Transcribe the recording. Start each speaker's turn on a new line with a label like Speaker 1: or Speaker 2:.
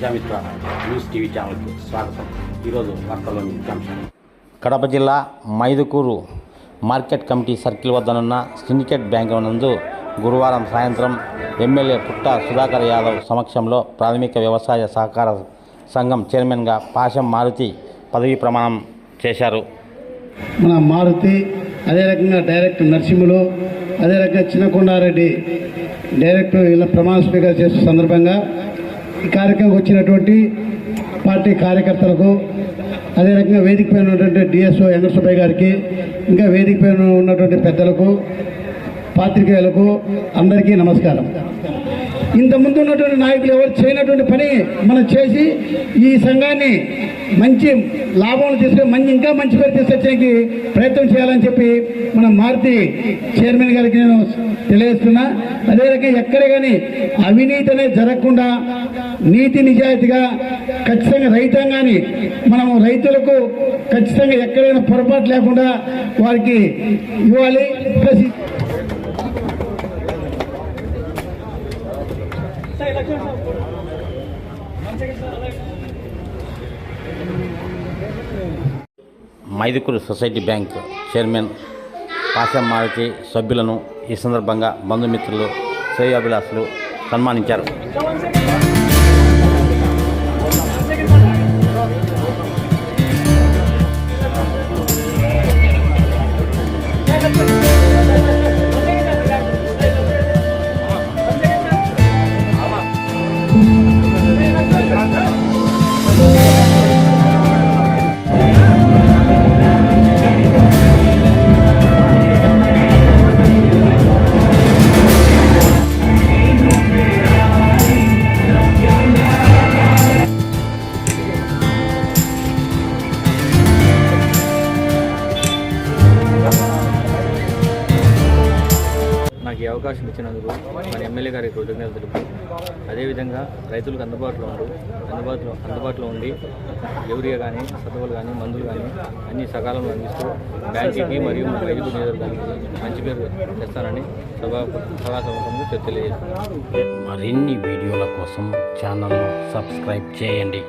Speaker 1: Prajamitra news TV ఛానల్కి స్వాగతం. ఈరోజు వార్తల్లోని ముఖ్యాంశాలు కడప జిల్లా మైదుకూరు మార్కెట్ కమిటీ సర్కిల్ వద్దనున్న సిండికేట్ బ్యాంకు నందు గురువారం సాయంత్రం ఎమ్మెల్యే పుట్ట సుధాకర్ యాదవ్ సమక్షంలో ప్రాథమిక వ్యవసాయ సహకార సంఘం చైర్మన్గా పాశం మారుతి పదవీ ప్రమాణం చేశారు.
Speaker 2: మన మారుతి అదే రకంగా డైరెక్టర్ నరసింహులు అదే రకంగా చిన్నకొండారెడ్డి డైరెక్టర్ ఇలా ప్రమాణ స్వీకారం చేసే సందర్భంగా ఈ కార్యక్రమం వచ్చినటువంటి పార్టీ కార్యకర్తలకు అదే రకంగా వేదిక పైన ఉన్నటువంటి డిఎస్ఓ వెంకటసుబ్బయ్య గారికి ఇంకా వేదిక పైన ఉన్నటువంటి పెద్దలకు పాత్రికేయులకు అందరికీ నమస్కారం. ఇంతకుముందు ఉన్నటువంటి నాయకులు ఎవరు చేయనటువంటి పని మనం చేసి ఈ సంఘాన్ని మంచి లాభాలు తీసుకొని మంచి ఇంకా మంచి పేరు తీసుకొచ్చేకి ప్రయత్నం చేయాలని చెప్పి మన మారుతి చైర్మన్ గారికి నేను తెలియజేస్తున్నా. అదే రకంగా ఎక్కడ కానీ అవినీతి అనేది జరగకుండా నీతి నిజాయితీగా ఖచ్చితంగా రైతాంగాన్ని మనము రైతులకు ఖచ్చితంగా ఎక్కడైనా పొరపాటు లేకుండా వారికి ఇవ్వాలి. Plus
Speaker 1: Mydukur society bank chairman Pasam Maruthi సభ్యులను ఈ సందర్భంగా బంధుమిత్రులు శ్రేయాభిలాసులు సన్మానించారు.
Speaker 3: అవకాశం ఇచ్చినందుకు మన ఎమ్మెల్యే గారికి కృతజ్ఞతలు తెలుపు అదేవిధంగా రైతులకు అందుబాటులో ఉండు అందుబాటులో అందుబాటులో ఉండి యూరియా కానీ సత్తువలు కానీ మందులు కానీ అన్ని సకాలంలో అందిస్తూ బ్యాంకుకి మరియు మన రైతు నియోజకవర్గానికి మంచి పేరు తెస్తానని సభా సభాసముఖంగా తెలియజేస్తున్నాను
Speaker 1: మరిన్ని వీడియోల కోసం ఛానల్ సబ్స్క్రైబ్ చేయండి.